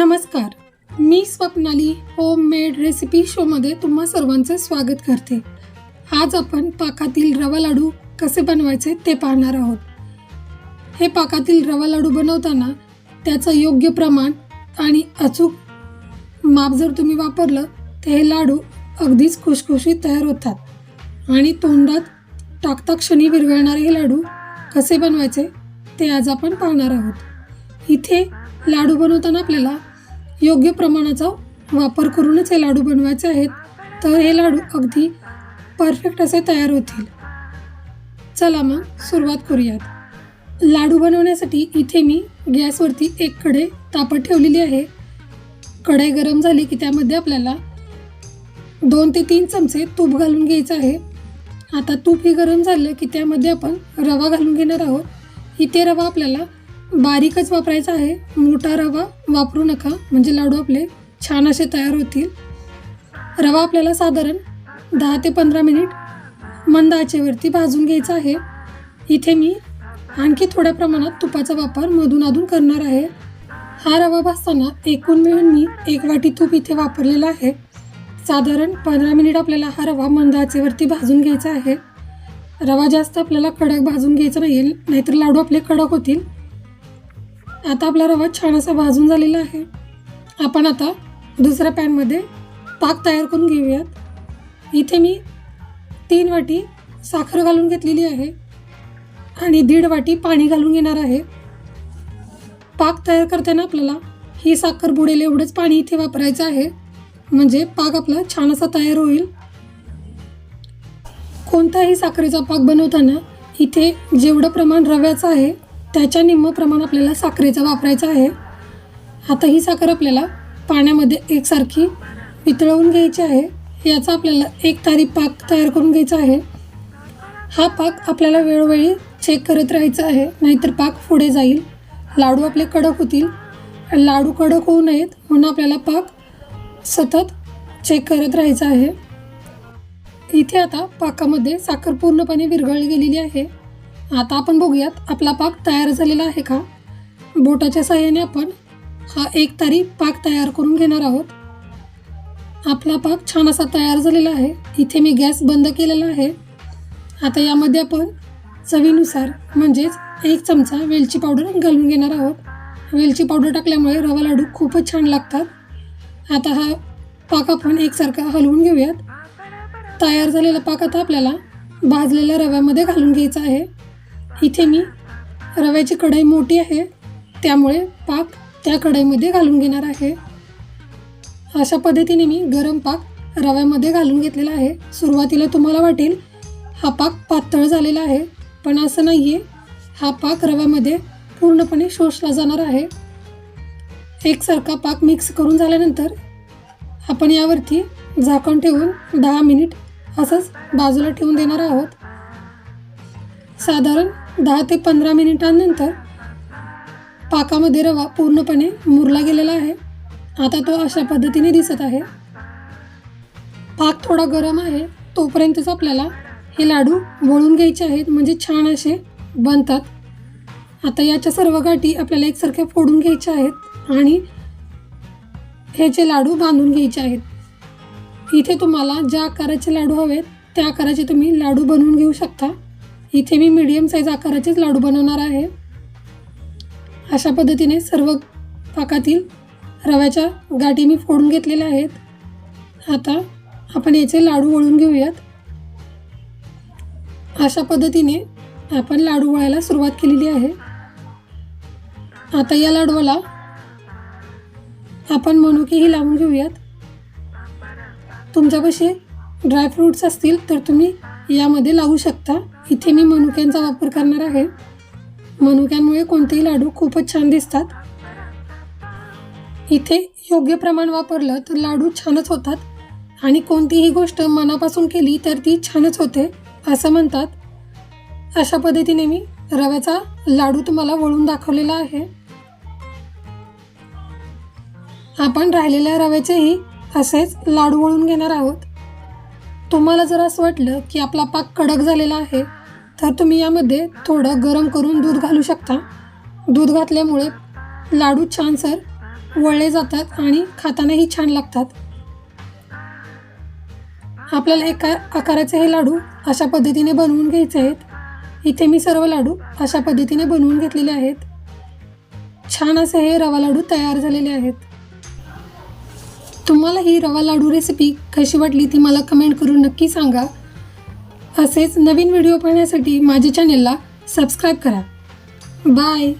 नमस्कार. मी Swapnali home made recipe शोमध्ये तुम्हा सर्वांचे स्वागत करते. आज आपण पाकातील रवा लाडू कसे बनवायचे ते पाहणार आहोत. हे पाकातील रवा लाडू बनवताना त्याचं योग्य प्रमाण आणि अचूक माप जर तुम्ही वापरलं तर हे लाडू अगदीच खुशखुशीत तयार होतात. आणि तोंडात टाकता क्षणी विरघळणारे हे लाडू कसे बनवायचे ते आज आपण पाहणार आहोत. इथे लाडू बनवताना आपल्याला योग्य प्रमाणाचा वापर करूनच हे लाडू बनवायचे आहेत. तर हे लाडू अगदी परफेक्ट असे तयार होतील. चला मग सुरुवात करूयात. लाडू बनवण्यासाठी इथे मी गॅसवरती एक कढई तापत ठेवलेली आहे. कढई गरम झाली की त्यामध्ये आपल्याला दोन ते तीन चमचे तूप घालून घ्यायचं आहे. आता तूप हे गरम झालं की त्यामध्ये आपण रवा घालून घेणार आहोत. इथे रवा आपल्याला बारीकच वापरायचा आहे. मोठा रवा वापरू नका. म्हणजे लाडू आपले छान असे तयार होतील. रवा आपल्याला साधारण दहा ते पंधरा मिनिट मंद आचेवरती भाजून घ्यायचा आहे. इथे मी आणखी थोड्या प्रमाणात तुपाचा वापर मधून अधून करणार आहे. हा रवा भाजताना एकूण मिळून मी एक वाटी तूप इथे वापरलेला आहे. साधारण पंधरा मिनिट आपल्याला हा रवा मंद आचेवरती भाजून घ्यायचा आहे. रवा जास्त आपल्याला कडक भाजून घ्यायचा नाही नाहीतर लाडू आपले कडक होतील. आता आपला रवा छान असा भाजून झालेला आहे. आपण आता दुसऱ्या पॅनमध्ये पाक तयार करून घेऊयात. इथे मी तीन वाटी साखर घालून घेतलेली आहे आणि दीड वाटी पाणी घालून घेणार आहे. पाक तयार करताना आपल्याला ही साखर बुडेल एवढंच पाणी इथे वापरायचं आहे. म्हणजे पाक आपला छान असा तयार होईल. कोणताही साखरेचा पाक बनवताना इथे जेवढं प्रमाण रव्याचं आहे त्याच्या निम्म प्रमाण आपल्याला साखरेचं वापरायचं आहे. आता ही साखर आपल्याला पाण्यामध्ये एकसारखी वितळवून घ्यायची आहे. याचा आपल्याला एक तारी पाक तयार करून घ्यायचा आहे. हा पाक आपल्याला वेळोवेळी चेक करत राहायचा आहे. नाहीतर पाक पुढे जाईल. लाडू आपले कडक होतील. लाडू कडक होऊ नयेत म्हणून आपल्याला पाक सतत चेक करत राहायचा आहे. इथे आता पाकामध्ये साखर पूर्णपणे विरघळली गेलेली आहे. आता आपण बघूयात आपला पाक तयार झालेला आहे का? बोटाच्या साह्याने आपण हा एक तारी पाक तयार करून घेणार आहोत. आपला पाक छान असा तयार झालेला आहे. इथे मी गॅस बंद केलेला आहे. आता यामध्ये आपण चवीनुसार म्हणजेच एक चमचा वेलची पावडर घालून घेणार आहोत. वेलची पावडर टाकल्यामुळे रवा लाडू खूपच छान लागतात. आता हा पाक आपण एकसारखा हलवून घेऊयात. तयार झालेला पाक आता आपल्याला भाजलेल्या रव्यामध्ये घालून घ्यायचा आहे. इथे मी रव्याची कढई मोठी आहे त्यामुळे पाक त्या कढईमध्ये घालून घेणार आहे. अशा पद्धतीने मी गरम पाक रव्यामध्ये घालून घेतलेला आहे. सुरुवातीला तुम्हाला वाटेल हा पाक पातळ झालेला आहे पण असं नाही आहे हा पाक रव्यामध्ये पूर्णपणे शोषला जाणार आहे. एकसारखा पाक मिक्स करून झाल्यानंतर आपण यावरती झाकण ठेवून दहा मिनिट असंच बाजूला ठेवून देणार आहोत. साधारण दहा ते पंधरा मिनिटांनंतर पाकामध्ये रवा पूर्णपणे मुरला गेलेला आहे. आता तो अशा पद्धतीने दिसत आहे. पाक थोडा गरम आहे. तोपर्यंतच आपल्याला हे लाडू वळून घ्यायचे आहेत. म्हणजे छान असे बनतात. आता याच्या सर्व गाठी आपल्याला एकसारख्या फोडून घ्यायच्या आहेत आणि हे जे लाडू बांधून घ्यायचे आहेत इथे तुम्हाला ज्या आकाराचे लाडू हवेत त्या आकाराचे तुम्ही लाडू बनवून घेऊ शकता. इथे मी मीडियम साईज आकाराचेच लाडू बनवणार आहे. अशा पद्धतीने सर्व पाकातील रव्याच्या गाठी मी फोडून घेतलेल्या आहेत. आता आपण याचे लाडू वळून घेऊयात. अशा पद्धतीने आपण लाडू वळायला सुरुवात केलेली आहे. आता या लाडूला आपण मनुकेही लावून घेऊयात. तुमच्यापाशी ड्रायफ्रूट्स असतील तर तुम्ही यामध्ये लावू शकता. इथे मी मनुक्यांचा वापर करणार आहे. मनुक्यांमुळे कोणतेही लाडू खूपच छान दिसतात. इथे योग्य प्रमाण वापरलं तर लाडू छानच होतात. आणि कोणतीही गोष्ट मनापासून केली तर ती छानच होते असं म्हणतात. अशा पद्धतीने मी रव्याचा लाडू तुम्हाला वळून दाखवलेला आहे. आपण राहिलेल्या रव्याचेही असेच लाडू वळून घेणार आहोत. तुम्हाला जर असं वाटलं की आपला पाक कडक झालेला आहे तर तुम्ही यामध्ये थोडं गरम करून दूध घालू शकता. दूध घातल्यामुळे लाडू छानसर वळले जातात आणि खातानाही छान लागतात. आपल्याला एका आकाराचे हे लाडू अशा पद्धतीने बनवून घ्यायचे आहेत. इथे मी सर्व लाडू अशा पद्धतीने बनवून घेतलेले आहेत. छान असे हे रवा लाडू तयार झालेले आहेत. तुम्हाला ही रवा लाडू रेसिपी कशी वाटली ती मला कमेंट करून नक्की सांगा. असेच नवीन व्हिडिओ पाहण्यासाठी माझ्या चॅनेलला सबस्क्राईब करा. बाय